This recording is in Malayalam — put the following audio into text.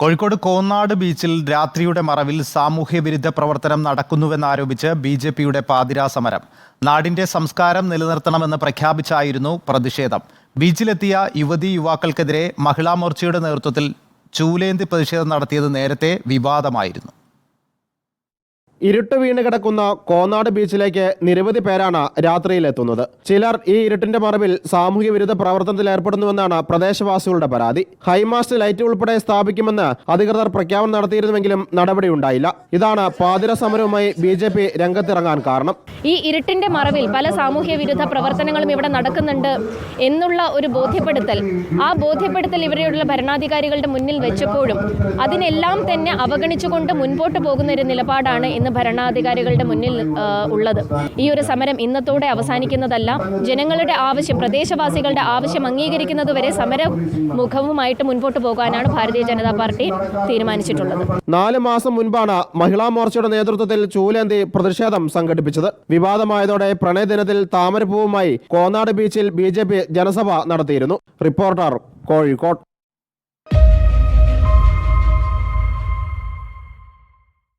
കോഴിക്കോട് കോന്നാട് ബീച്ചിൽ രാത്രിയുടെ മറവിൽ സാമൂഹ്യ വിരുദ്ധ പ്രവർത്തനം നടക്കുന്നുവെന്നാരോപിച്ച് ബി ജെ പിയുടെ പാതിരാ സമരം നാടിന്റെ സംസ്കാരം നിലനിർത്തണമെന്ന് പ്രഖ്യാപിച്ചായിരുന്നു പ്രതിഷേധം. ബീച്ചിലെത്തിയ യുവതീ യുവാക്കൾക്കെതിരെ മഹിളാ മോർച്ചയുടെ നേതൃത്വത്തിൽ ചൂലേന്തി പ്രതിഷേധം നടത്തിയത് നേരത്തെ വിവാദമായിരുന്നു. ഇരുട്ട് വീണ് കിടക്കുന്ന കോന്നാട് ബീച്ചിലേക്ക് നിരവധി പേരാണ് രാത്രിയിലെത്തുന്നത്. ചിലർ ഈ ഇരുട്ടിന്റെ മറവിൽ സാമൂഹ്യ വിരുദ്ധ പ്രവർത്തനത്തിൽ ഏർപ്പെടുന്നുവെന്നാണ് പ്രദേശവാസികളുടെ പരാതി. ഹൈമാസ്റ്റ് ലൈറ്റ് ഉൾപ്പെടെ സ്ഥാപിക്കുമെന്ന് അധികൃതർ പ്രഖ്യാപനം നടത്തിയിരുന്നുവെങ്കിലും നടപടിയുണ്ടായില്ല. ഇതാണ് പാതിര സമരവുമായി ബി ജെ പി രംഗത്തിറങ്ങാൻ കാരണം. ഈ ഇരുട്ടിന്റെ മറവിൽ പല സാമൂഹ്യ വിരുദ്ധ പ്രവർത്തനങ്ങളും ഇവിടെ നടക്കുന്നുണ്ട് എന്നുള്ള ഒരു ബോധ്യപ്പെടുത്തൽ. ആ ബോധ്യപ്പെടുത്തൽ ഇവരെയുള്ള ഭരണാധികാരികളുടെ മുന്നിൽ വെച്ചപ്പോഴും അതിനെല്ലാം തന്നെ അവഗണിച്ചുകൊണ്ട് മുൻപോട്ട് പോകുന്ന ഒരു നിലപാടാണ് ഇന്ന് ഭരണാധികാരികളുടെ മുന്നിൽ ഉള്ളത്. ഈ ഒരു സമരം ഇന്നത്തോടെ അവസാനിക്കുന്നതല്ല. ജനങ്ങളുടെ ആവശ്യം പ്രദേശവാസികളുടെ ആവശ്യം അംഗീകരിക്കുന്നതുവരെ സമര മുഖവുമായിട്ട് മുൻപോട്ട് പോകാനാണ് ഭാരതീയ ജനതാ പാർട്ടി തീരുമാനിച്ചിട്ടുള്ളത്. നാല് മാസം മുൻപാണ് മഹിളാ മോർച്ചയുടെ നേതൃത്വത്തിൽ ചൂലേന്തി പ്രതിഷേധം സംഘടിപ്പിച്ചത്. വിവാദമായതോടെ പ്രണയദിനത്തിൽ താമരപ്പൂവുമായി കോന്നാട് ബീച്ചിൽ ബി ജനസഭ നടത്തിയിരുന്നു. റിപ്പോർട്ടർ കോഴിക്കോട്.